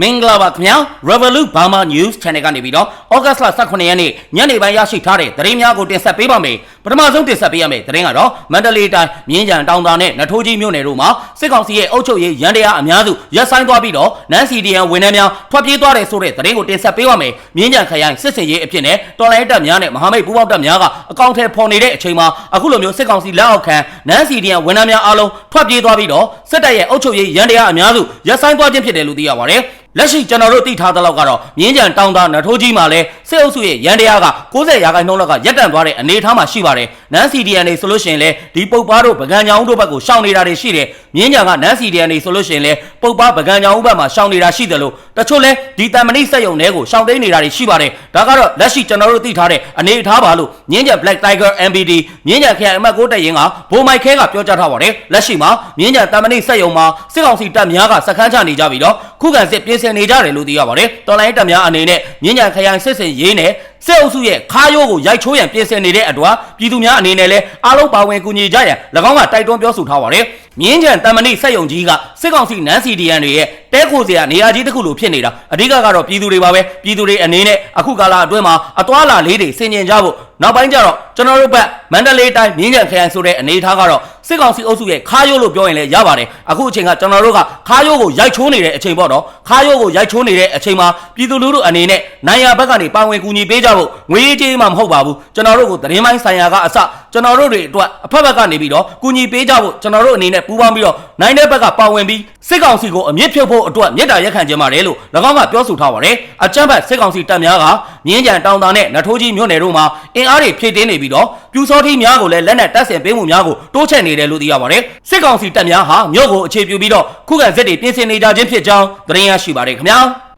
မင်္ဂလာပါခင်ဗျာ Revolut Burma News Channel ကနေပြီးတော့ဩဂတ်စ်လ18ရက်နေ့ညနေပိုင်းရရှိထားတဲ့သတင်းများကိုတင်ဆက်ပေးပါမယ် ပထမဆုံးတင်ဆက်ပေးရမယ့်သတင်းကတော့မန္တလေးတိုင်းမြင်းကြံတောင်သာနဲ့နထိုးကြီးမြို့နယ်တို့မှာစစ်ကောင်စီရဲ့အုပ်ချုပ်ရေးရန်တရားအများစုရပ်ဆိုင်းသွားပြီးတော့နန်စီဒီယန်ဝန်ထမ်းများထွက်ပြေးသွားတယ်ဆိုတဲ့သတင်းကိုတင်ဆက်ပေးပါမယ်မြင်းကြံခရိုင်စစ်စင်ရေးအဖြစ်နဲ့တော်လိုင်းတပ်များနဲ့မဟာမိတ်ပူးပေါင်းတပ်များကအကောင့်ထဲပေါ်နေတဲ့အချိန်မှာအခုလိုမျိုးစစ်ကောင်စီလက်အောက်ခံနန်စီဒီယန်ဝန်ထမ်းများအားလုံးထွက်ပြေးသွားပြီးတော့စစ်တပ်ရဲ့အုပ်ချုပ်ရေးရန်တရားအများစုရပ်ဆိုင်းသွားခြင်းဖြစ်တယ်လို့သိရပါတယ်လက်ရှိကျွန်တော်တို့သိထားသလောက်ကတော့မြင်းကြံတောင်သားနထိုးကြီးမှာလည်းစစ်အုပ်စုရဲ့ရန်တရားက90ရာခိုင်နှုန်းလောက်ကရပ်တန့်သွားတဲ့အနေအထားမှာရှိပါတယ်။နန်စီဒီအန်နေဆိုလို့ရှိရင်လည်းဒီပုတ်ပါတို့ပကံကြောင်တို့ဘက်ကိုရှောင်နေတာတွေရှိတယ်။မြင်းကြံကနန်စီဒီအန်နေဆိုလို့ရှိရင်လည်းပုတ်ပါပကံကြောင်ဘက်မှာရှောင်နေတာရှိတယ်လို့တချို့လဲဒီတန်မဏိစက်ယုံတွေကိုရှောင်တိန်နေတာတွေရှိပါတယ်။ဒါကတော့လက်ရှိကျွန်တော်တို့သိထားတဲ့အနေအထားပါလို့မြင်းကြံ Black Tiger MBD မြင်းကြံခရိုင်အမှတ်6တက်ရင်ကဘိုးမိုက်ခဲကပြောကြားထားပါတယ်။လက်ရှိမှာမြင်းကြံတန်မဏိစက်ယုံမှာစစ်ကောင်စီတပ်များကစခန်းချနေကြပြီးတော့ခုခံစစ်ပြင်ဆင်နေကြတယ်လို့သိရပါတယ်။တော်လိုင်းတပ်များအနေနဲ့မြင်းကြံခရိုင်စစ်စင်ရေးနဲ့စစ်အုပ်စုရဲ့ခါရိုးကိုရိုက်ချိုးရန်ပြင်ဆင်နေတဲ့အတွက်ပြည်သူများအနေနဲ့လည်းအားလုံးပါဝင်ကူညီကြရန်၎င်းကတိုက်တွန်းပြောဆိုထားပါတယ်။မြင်းကြံတမဏိစက်ယုံကြီးက စစ်ကောင်စီနန်းစီဒီယန်တွေရဲ့တဲခိုစရာနေရာကြီးတစ်ခုလိုဖြစ်နေတာအဓိကကတော့ပြည်သူတွေပါပဲပြည်သူတွေအနေနဲ့အခုကာလအတွင်းမှာအသွာလာလေးတွေဆင်ကျင်ကြဖို့နောက်ပိုင်းကျတော့ကျွန်တော်တို့ဘက်မန္တလေးတိုင်းမြင်းကြံခရိုင်ဆိုတဲ့အနေအထားကတော့စစ်ကောင်စီအုပ်စုရဲ့ခါရိုးလို့ပြောရင်လည်းရပါတယ်အခုအချိန်ကကျွန်တော်တို့ကခါရိုးကိုရိုက်ချိုးနေတဲ့အချိန်ပေါ့နော်ခါရိုးကိုရိုက်ချိုးနေတဲ့အချိန်မှာပြည်သူလူထုအနေနဲ့နိုင်ရဘက်ကနေပါဝင်ကူညီပေးကြဖို့ငွေရေးကြေးမှမဟုတ်ပါဘူးကျွန်တော်တို့ကိုသတင်းပိုင်းဆိုင်ရာကအစကျွန်တော်တို့တွေအတွက်အဖက်ဘက်ကနေပြီးတော့ကူညီပေးကြဖို့ကျွန်တော်တို့အနေနဲ့ပူးပေါင်းပြီးတော့နိုင်တဲ့ဘက်ကပါဝင်ပြီးစစ်ကောင်စီကိုအမြင့်ဖြုတ်ဖို့အတွက်မြေတားရက်ခံခြင်းပါတယ်လို့၎င်းကပြောဆိုထားပါတယ်အကြမ်းဖက်စစ်ကောင်စီတပ်များကမြင်းကြံတောင်တာနဲ့နထိုးကြီးမြို့နယ်တို့မှာအင်အားတွေဖြည့်တင်းနေပြီးတော့ပြူစောထီးများကိုလည်းလက်နက်တပ်ဆင်ပေးမှုများကိုတိုးချဲ့နေတယ်လို့သိရပါတယ်စစ်ကောင်စီတပ်များဟာမြို့ကိုအခြေပြုပြီးတော့ခုခံစစ်တွေပြင်ဆင်နေကြခြင်းဖြစ်ကြောင်းသတင်းရရှိပါတယ်ခင်ဗျာ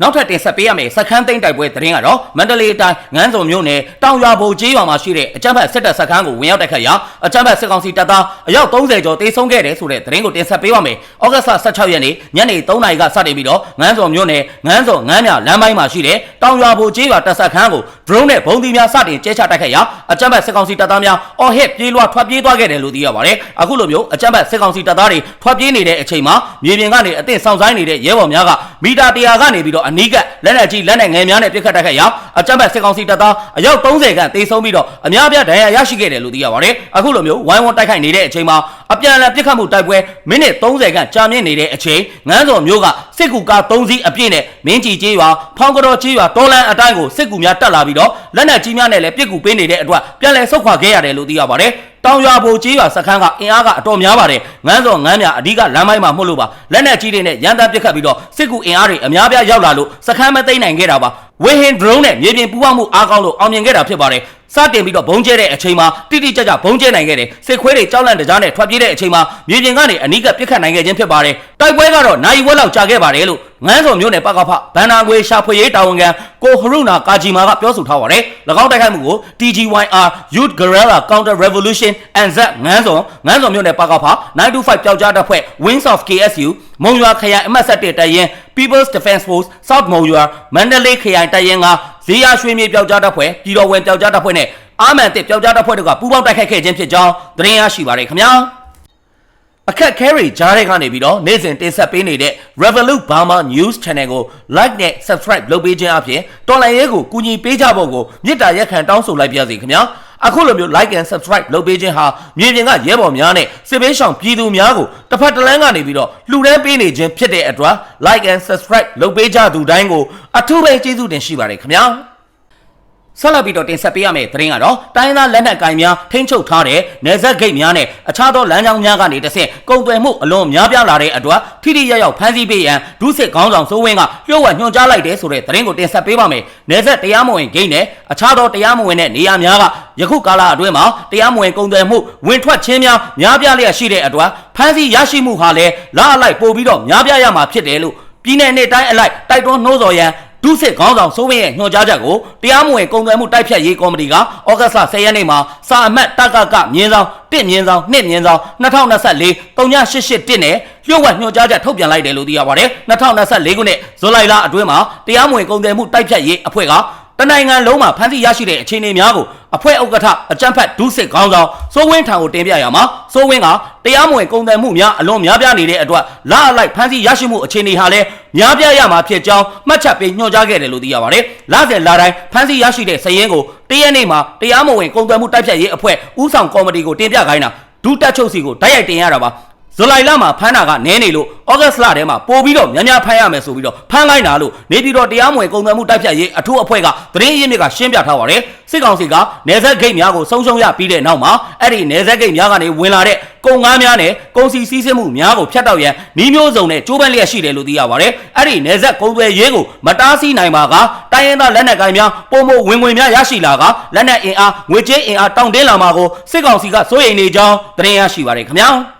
နောက်ထပ်တင်ဆက်ပေးရမယ့်စခန်းသိမ်းတိုက်ပွဲသတင်းကတော့မန္တလေးတိုင်းငန်းစုံမြို့နယ်တောင်ရွာဘိုကျေးရွာမှာရှိတဲ့အကြမ်းဖက်စစ်တပ်စခန်းကိုဝင်ရောက်တိုက်ခတ်ရာအကြမ်းဖက်စစ်ကောင်စီတပ်သားအယောက်30ကျော်တေဆုံးခဲ့တယ်ဆိုတဲ့သတင်းကိုတင်ဆက်ပေးပါမယ်။ဩဂတ်စ်16ရက်နေ့ညနေ3နာရီကစတင်ပြီးတော့ငန်းစုံမြို့နယ်ငန်းစုံငန်းမြလမ်းပိုင်းမှာရှိတဲ့တောင်ရွာဘိုကျေးရွာတပ်စခန်းကို drone နဲ့ဘုံသီးများစတင်ကျဲချတိုက်ခတ်ရာအကြမ်းဖက်စစ်ကောင်စီတပ်သားများအော်ဟစ်ပြေးလွှာထွက်ပြေးသွားခဲ့တယ်လို့သိရပါတယ်။အခုလိုမျိုးအကြမ်းဖက်စစ်ကောင်စီတပ်သားတွေထွက်ပြေးနေတဲ့အချိန်မှာမြေပြင်ကနေအသင့်ဆောင်ဆိုင်နေတဲ့ရဲဘော်များကမီတာ100ကနေပြီးတော့အနီးကပ်လက်နက်ကြီးလက်နက်ငယ်များနဲ့ပစ်ခတ်တိုက်ခတ်ရာအကြမ်းဖက်စစ်ကောင်စီတပ်သားအယောက်30ခန့်တေဆုံးပြီးတော့အများအပြားဒဏ်ရာရရှိခဲ့တယ်လို့သိရပါတယ်။အခုလိုမျိုးဝိုင်းဝန်းတိုက်ခိုက်နေတဲ့အချိန်မှာအပြန်အလှန်ပစ်ခတ်မှုတိုက်ပွဲမိနစ်30ခန့်ကြာမြင့်နေတဲ့အချိန်ငန်းစော်မျိုးကစစ်ကူကား3စီးအပြည့်နဲ့မင်းကြီးကျေးရွာဖောင်းကတော်ကျေးရွာတော်လန်အတိုင်းကိုစစ်ကူများတက်လာပြီးတော့လက်နက်ကြီးများနဲ့လည်းပစ်ကူပေးနေတဲ့အတွက်ပြန်လည်ဆုတ်ခွာခဲ့ရတယ်လို့သိရပါတယ်။တောင်ရွာဘိုကြီးရွာစခန်းကအင်အားကအတော်များပါတယ်ငန်းစော်ငန်းမြအဓိကလမ်းပိုင်းမှာမှုလို့ပါလက်နက်ကြီးတွေနဲ့ရန်တမ်းပစ်ခတ်ပြီးတော့စစ်ကူအင်အားတွေအများပြားရောက်လာလို့စခန်းမသိမ်းနိုင်ခဲ့တာပါဝေဟင် drone နဲ့မြေပြင်ပူးပေါင်းမှုအားကောင်းလို့အောင်မြင်ခဲ့တာဖြစ်ပါတယ် စတင်ပြီးတော့ဘုံကျဲတဲ့အချိန်မှာတိတိကျကျဘုံကျဲနိုင်ခဲ့တယ်စစ်ခွေးတွေကြောက်လန့်တကြားနဲ့ထွက်ပြေးတဲ့အချိန်မှာမြေပြင်ကနေအနီးကပြစ်ခတ်နိုင်ခဲ့ခြင်းဖြစ်ပါတယ်တိုက်ပွဲကတော့နိုင်ဝက်လောက်ကြာခဲ့ပါတယ်လို့ငန်းစုံမျိုးနယ်ပကဖဘန်နာခွေရှာဖွေရေးတာဝန်ခံကိုဟရုနာကာဂျီမာကပြောဆိုထားပါတယ်၎င်းတိုက်ခိုက်မှုကို TGYR Youth Guerrilla Counter Revolution and Z ငန်းစုံငန်းစုံမျိုးနယ်ပကဖ925ပျောက်ကြားတပ်ဖွဲ့ Wings of KSU မုံရွာခရိုင်အမှတ်7တရင် People's Defense Force South မုံရွာမန္တလေးခရိုင်တရင်က ဇေယျရွှေမြေပျောက်ကြားတပ်ဖွဲ့ပြည်တော်ဝင်ပျောက်ကြားတပ်ဖွဲ့နဲ့အာမန်တစ်ပျောက်ကြားတပ်ဖွဲ့တို့ကပူးပေါင်းတိုက်ခိုက်ခဲ့ခြင်းဖြစ်ကြောင်းသတင်းရရှိပါတယ်ခင်ဗျာအခက်ခဲတွေကြားတဲ့ကနေပြီးတော့နေ့စဉ်တင်ဆက်ပေးနေတဲ့ Revolut Burma News Channel ကို like နဲ့ subscribe လုပ်ပေးခြင်းအပြင်တော်လိုင်းရဲကိုကူညီပေးကြဖို့ကိုမြစ်တာရက်ခံတောင်းဆိုလိုက်ပါစီခင်ဗျာ အခုလိုမျိုး like and subscribe လုပ်ပေးခြင်းဟာမြေပြင်ကရဲဘော်များနဲ့စစ်ပေးဆောင်ပြည်သူများကိုတစ်ဖက်တစ်လမ်းကနေပြီးတော့လှူဒန်းပေးနေခြင်းဖြစ်တဲ့အတွက် like and subscribe လုပ်ပေးကြသူတိုင်းကိုအထူးပဲကျေးဇူးတင်ရှိပါတယ်ခင်ဗျာ ဆက်လက်ပြီးတော့တင်ဆက်ပေးရမယ့်သတင်းကတော့တိုင်းသားလက်နက်ကိုင်များထိန်းချုပ်ထားတဲ့နေဆက်ဂိတ်များနဲ့အခြားသောလမ်းကြောင်းများကနေတစ်ဆင့်ကုန်သွယ်မှုအလွန်များပြားလာတဲ့အတွက်ထိထိရောက်ရောက်ဖမ်းဆီးပေးရန်ဒုစစ်ခေါင်းဆောင်စိုးဝင်းကလျှို့ဝှက်ညွှန်ကြားလိုက်တဲ့ဆိုတဲ့သတင်းကိုတင်ဆက်ပေးပါမယ်။နေဆက်တရားမဝင်ဂိတ်နဲ့အခြားသောတရားမဝင်တဲ့နေရာများကယခုကာလအတွင်းမှာတရားမဝင်ကုန်သွယ်မှုဝင်ထွက်ခြင်းများများပြားလျက်ရှိတဲ့အတွက်ဖမ်းဆီးရရှိမှုဟာလည်းလားအလိုက်ပို့ပြီးတော့များပြားရမှာဖြစ်တယ်လို့ပြည်내နဲ့တိုင်းအလိုက်တိုက်တွန်းနှိုးဆော်ရန် ဒုစစ်ခေါင်းဆောင်စိုးဝင်းရဲ့ညွှန်ကြားချက်ကိုတရားမဝင်ကုန်သွယ်မှုတိုက်ဖြတ်ရေးကော်မတီကဩဂတ်စ်လ10ရက်နေ့မှာစာအမှတ်တကကမြင်းဆောင်1မြင်းဆောင်2မြင်းဆောင်2024 3881နဲ့လျှို့ဝှက်ညွှန်ကြားချက်ထုတ်ပြန်လိုက်တယ်လို့သိရပါတယ်2024ခုနှစ်ဇူလိုင်လအတွင်းမှာတရားမဝင်ကုန်သွယ်မှုတိုက်ဖြတ်ရေးအဖွဲ့က တနိုင်ငံလုံးမှာဖမ်းဆီးရရှိတဲ့အခြေအနေများကိုအဖွဲ့ဥက္ကဋ္ဌအကြံဖတ်ဒုစစ်ခေါင်းဆောင်စိုးဝင်းထံကိုတင်ပြရမှာစိုးဝင်းကတရားမဝင်ကုန်သွယ်မှုများအလွန်များပြားနေတဲ့အတွက်လာအလိုက်ဖမ်းဆီးရရှိမှုအခြေအနေဟာလည်းများပြားရမှာဖြစ်ကြောင်းမှတ်ချက်ပေးညွှန်ကြားခဲ့တယ်လို့သိရပါတယ်။လာစဉ်လာတိုင်းဖမ်းဆီးရရှိတဲ့စည်ရင်းကိုတရက်နေ့မှာတရားမဝင်ကုန်သွယ်မှုတိုက်ဖြတ်ရေးအဖွဲ့ဥဆောင်ကော်မတီကိုတင်ပြခိုင်းတာဒုတက်ချုပ်စီကိုတိုက်ရိုက်တင်ရတာပါ။ ဇူလိုင်လမှာဖမ်းတာကနည်းနေလို့ဩဂတ်စ်လထဲမှာပို့ပြီးတော့များများဖမ်းရမယ်ဆိုပြီးတော့ဖမ်းလိုက်တာလို့နေပြည်တော်တရားမဝင်ကုန်သွယ်မှုတိုက်ဖြတ်ရေးအထူးအဖွဲ့ကသတင်းရင်းမြစ်ကရှင်းပြထားပါတယ်စစ်ကောင်စီကနေဆက်ဂိတ်များကိုဆုံးရှုံးရပြီးတဲ့နောက်မှာအဲ့ဒီနေဆက်ဂိတ်များကနေဝင်လာတဲ့ကုန်ကားများနဲ့ကုန်စည်စည်းစိမ်မှုများကိုဖျက်တောက်ရန်နှီးမျိုးစုံနဲ့ကြိုးပမ်းလျက်ရှိတယ်လို့သိရပါတယ်အဲ့ဒီနေဆက်ကုန်သွယ်ရေးကိုမတားဆီးနိုင်ပါကတိုင်းရင်းသားလက်နက်ကိုင်များပုံမဝင်ဝင်များရရှိလာကလက်နက်အင်အားငွေကြေးအင်အားတောင်းတင်းလာမှာကိုစစ်ကောင်စီကစိုးရိမ်နေကြောင်းသတင်းရရှိပါတယ်ခင်ဗျာ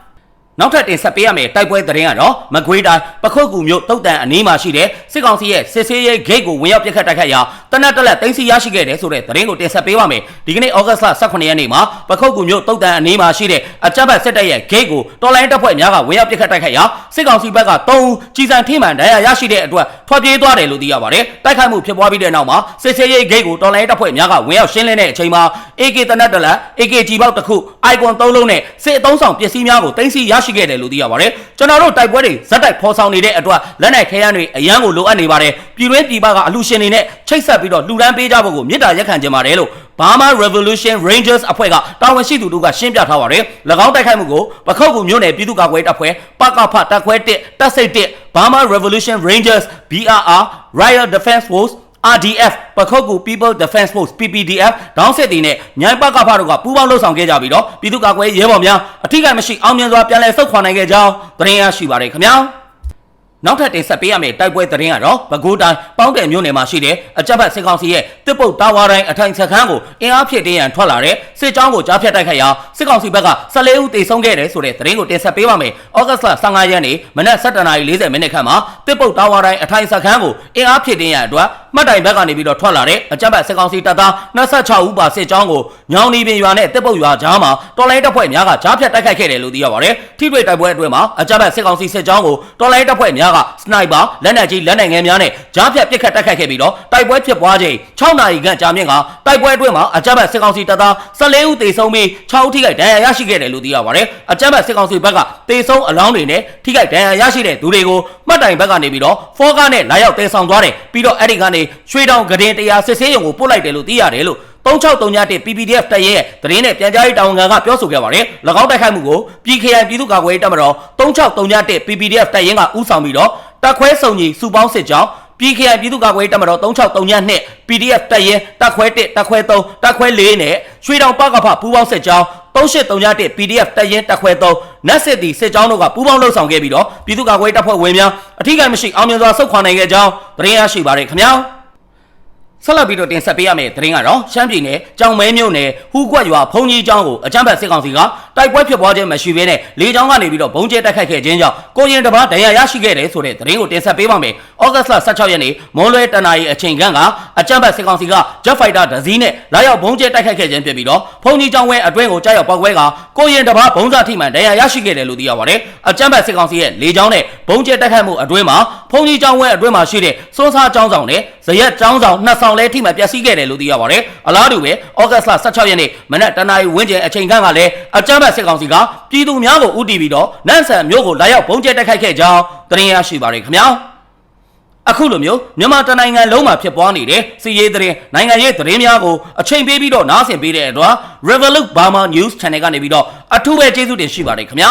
နောက်ထပ်တင်ဆက်ပေးရမယ့်တိုက်ပွဲသတင်းကတော့မကွေးတိုင်းပခုတ်ကူမြို့တုတ်တန်အနီးမှာရှိတဲ့စစ်ကောင်စီရဲ့စစ်ဆေးရေးဂိတ်ကိုဝင်ရောက်ပစ်ခတ်တိုက်ခိုက်ရာ တနက်တက်လက်သိမ်းဆီးရရှိခဲ့တယ်ဆိုတဲ့သတင်းကိုတင်ဆက်ပေးပါမယ်ဒီကနေ့ဩဂတ်စ်လ18ရက်နေ့မှာပခုတ်ကူမြို့တုတ်တန်အနီးမှာရှိတဲ့အကြမ်းဖက်စစ်တပ်ရဲ့ဂိတ်ကိုတော်လိုင်းတပ်ဖွဲ့များကဝင်ရောက်ပစ်ခတ်တိုက်ခိုက်ရာစစ်ကောင်စီဘက်က3ဦးကြီးစံထိမှန်ဒဏ်ရာရရှိတဲ့အတွက်ထွက်ပြေးသွားတယ်လို့သိရပါတယ်တိုက်ခိုက်မှုဖြစ်ပွားပြီးတဲ့နောက်မှာစစ်ဆေးရေးဂိတ်ကိုတော်လိုင်းတပ်ဖွဲ့များကဝင်ရောက်ရှင်းလင်းတဲ့အချိန်မှာ AK တနက်တက်လက် AK ကြီးပေါက်တစ်ခု icon 3လုံးနဲ့စစ်အုံဆောင်ပစ္စည်းများကိုတင်စီရရှိခဲ့တယ်လို့သိရပါတယ်ကျွန်တော်တို့တိုက်ပွဲတွေဇက်တိုက်ဖော်ဆောင်နေတဲ့အတွက်လက်နက်ခဲယမ်းတွေအရန်ကိုလိုအပ်နေပါတယ်ပြည်တွင်းပြည်ပကအလှရှင်တွေနဲ့ချိတ်ဆက်ပြီးတော့လှူဒန်းပေးကြဖို့ကိုမြစ်တာရက်ခံကြပါတယ်လို့ Burma Revolution Rangers အဖွဲ့ကတာဝန်ရှိသူတို့ကရှင်းပြထားပါတယ်၎င်းတိုက်ခိုက်မှုကိုပခုတ်ကူမြို့နယ်ပြည်သူ့ကာကွယ်တပ်ဖွဲ့ပကဖတပ်ခွဲ1တပ်စိတ်1 Burma Revolution Rangers BRR Royal Defense Force RDF ပခုတ်ကူ People Defense Force PPDF ဒေါင်းစစ်တီနဲ့မြိုင်ပကဖတို့ကပူးပေါင်းလှုပ်ဆောင်ခဲ့ကြပြီးတော့ပြည်သူ့ကာကွယ်ရေးရဲဘော်များအထူးကမရှိအောင်မြင်စွာပြန်လည်ဆုတ်ခွာနိုင်ခဲ့ကြောင်းသတင်းရရှိပါတယ်ခင်ဗျာ နောက်ထပ်တင်ဆက်ပေးရမယ့်တိုက်ပွဲသတင်းကတော့ပဲခူးတိုင်းပေါင်းတယ်မြို့နယ်မှာရှိတဲ့အကြပ်ဖက်စစ်ကောင်စီရဲ့တစ်ပုတ်တာဝါတိုင်းအထိုင်စခန်းကိုအင်အားဖြည့်တင်းရန်ထွက်လာတဲ့စစ်ကြောင်းကိုကြားဖြတ်တိုက်ခိုက်ရာစစ်ကောင်စီဘက်က14ဦးတေဆုံးခဲ့တယ်ဆိုတဲ့သတင်းကိုတင်ဆက်ပေးပါမယ်။ဩဂတ်စ်လ15ရက်နေ့မနက်7:40မိနစ်ခန့်မှာတစ်ပုတ်တာဝါတိုင်းအထိုင်စခန်းကိုအင်အားဖြည့်တင်းရန်အတွက်မှတ်တိုင်ဘက်ကနေပြီးတော့ထွက်လာတဲ့အကြပ်ဖက်စစ်ကောင်စီတပ်သား26ဦးပါစစ်ကြောင်းကိုညောင်နီပင်ရွာနဲ့တစ်ပုတ်ရွာကြားမှာတော်လိုင်းတပ်ဖွဲ့များကကြားဖြတ်တိုက်ခိုက်ခဲ့တယ်လို့သိရပါတယ်။ထိတွေ့တိုက်ပွဲအတွင်းမှာအကြပ်ဖက်စစ်ကောင်စီစစ်ကြောင်းကိုတော်လိုင်းတပ်ဖွဲ့များကစနိုက်ပါလက်နက်ကြီးလက်နက်ငယ်များနဲ့ကြားဖြတ်ပစ်ခတ်တိုက်ခိုက်ခဲ့ပြီးတော့တိုက်ပွဲဖြစ်ပွားချိန်6နာရီခန့်ကြာမြင့်ကတိုက်ပွဲအတွင်းမှာအကြမ်းဖက်စစ်ကောင်စီတပ်သား14ဦးသေဆုံးပြီး6ဦးထိခိုက်ဒဏ်ရာရရှိခဲ့တယ်လို့သိရပါတယ်။အကြမ်းဖက်စစ်ကောင်စီဘက်ကသေဆုံးအလောင်းတွေနဲ့ထိခိုက်ဒဏ်ရာရရှိတဲ့သူတွေကိုမှတ်တိုင်ဘက်ကနေပြီးတော့ဖောကားနဲ့လာရောက်တဲဆောင်သွားတယ်ပြီးတော့အဲ့ဒီကနေရွှေတောင်ဂဒင်တရားစစ်ဆေးရုံကိုပို့လိုက်တယ်လို့သိရတယ်လို့3631 PPDF တပ်ရဲ့သတင်းနဲ့ပြန်ကြားရေးတာဝန်ခံကပြောဆိုခဲ့ပါတယ်။၎င်းတိုက်ခိုက်မှုကိုပြည် KI ပြည်သူ့ကာကွယ်ရေးတပ်မတော်3631 PPDF တပ်ရင်းကဦးဆောင်ပြီးတော့တပ်ခွဲစုံကြီးစုပေါင်းစစ်ကြောင်း PKI ပြည်သူ့ကာကွယ်ရေးတပ်မတော်3632 PDF တပ်ရဲတပ်ခွဲ1တပ်ခွဲ3တပ်ခွဲ4နဲ့ရွှေတောင်ပကဖပူးပေါင်းစစ်ကြောင်း 3831 PDF တပ်ရဲတပ်ခွဲ3နတ်စစ်တီစစ်ကြောင်းတို့ကပူးပေါင်းလှုပ်ဆောင်ခဲ့ပြီးတော့ပြည်သူ့ကာကွယ်ရေးတပ်ဖွဲ့ဝင်များအထူးကိမရှိအောင်မြင်စွာဆုတ်ခွာနိုင်ခဲ့ကြောင်းသတင်းရရှိပါရခင်ဗျာ ဆက်လက်ပြီးတော့တင်ဆက်ပေးရမယ့်သတင်းကတော့ရှမ်းပြည်နယ်ကြောင်မဲမြို့နယ်ဟူးကွက်ရွာဖုန်ကြီးကျောင်းကိုအကြမ်းဖက်စစ်ကောင်စီကတိုက်ပွဲဖြစ်ပွားခြင်းမရှိဘဲနဲ့လေကြောင်းကနေပြီးတော့ဘုံကျဲတိုက်ခိုက်ခဲ့ခြင်းကြောင့်ကိုရင်တပားဒဏ်ရာရရှိခဲ့တယ်ဆိုတဲ့သတင်းကိုတင်ဆက်ပေးပါမယ်။ဩဂတ်စ်လ16ရက်နေ့မွန်လွဲတနာရီအချိန်ခန့်ကအကြမ်းဖက်စစ်ကောင်စီက Jet Fighter ဒဇီးနဲ့လာရောက်ဘုံကျဲတိုက်ခိုက်ခဲ့ခြင်းဖြစ်ပြီးတော့ဖုန်ကြီးကျောင်းဝဲအတွင်းကိုကြားရောက်ပောက်ကွဲကကိုရင်တပားဘုံစာထိမှန်ဒဏ်ရာရရှိခဲ့တယ်လို့သိရပါတယ်။အကြမ်းဖက်စစ်ကောင်စီရဲ့လေကြောင်းနဲ့ဘုံကျဲတိုက်ခိုက်မှုအတွင်းမှာဖုန်ကြီးကျောင်းဝဲအတွင်းမှာရှိတဲ့စွန်းစားကျောင်းဆောင်နဲ့ ဇရက်ကျောင်းဆောင်နှစ်ဆောင်လဲထိမှန်ပျက်စီးခဲ့တယ်လို့သိရပါတယ်။အလားတူပဲဩဂတ်စ်လ16ရက်နေ့မနက်တနာရီဝန်းကျင်အချိန်ခန့်ကလည်းအကြမ်းဖက်စစ်ကောင်စီကပြည်သူများကိုဥတီပြီးတော့နန့်ဆန်မျိုးကိုလာရောက်ဘုံကျဲတိုက်ခိုက်ခဲ့ကြောင်းသတင်းရရှိပါရခင်ဗျာအခုလိုမျိုးမြန်မာတနိုင်ငံလုံးမှာဖြစ်ပွားနေတဲ့စီးရေးသတင်းနိုင်ငံရေးသတင်းများကိုအချိန်ပေးပြီးတော့နားဆင်ပေးတဲ့အတွက် Revolut Burma News Channel ကနေပြီးတော့အထူးပဲကျေးဇူးတင်ရှိပါတယ်ခင်ဗျာ